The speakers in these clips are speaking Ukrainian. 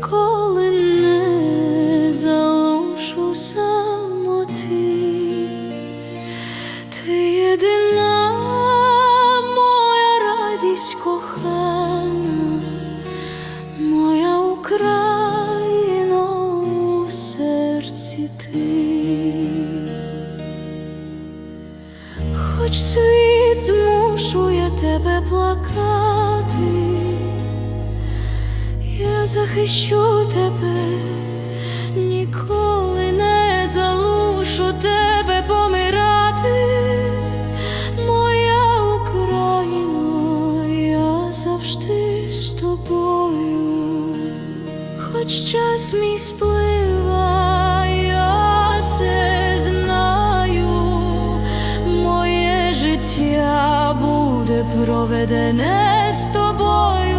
ніколи не залушу самоти, ти єдина моя радість кохана, моя Україно у серці ти, хоч світ змушує тебе плакати. Захищу тебе, ніколи не залишу тебе помирати, моя Україно, я завжди з тобою, хоч час мій сплива, це знаю, моє життя буде проведене з тобою,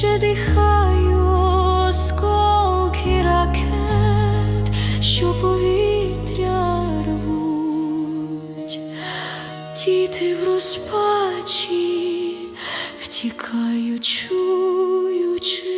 ще дихаю осколки ракет, що повітря рвуть, діти в розпачі втікають, чуючи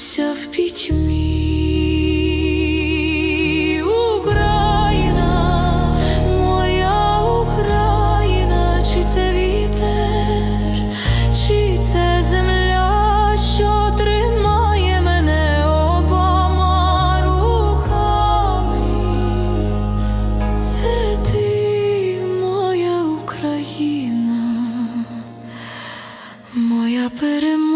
Світиться в пітьмі Україна, моя Україна, чи це вітер, чи це земля, що тримає мене обома. Це ти, моя Україна, моя перемога.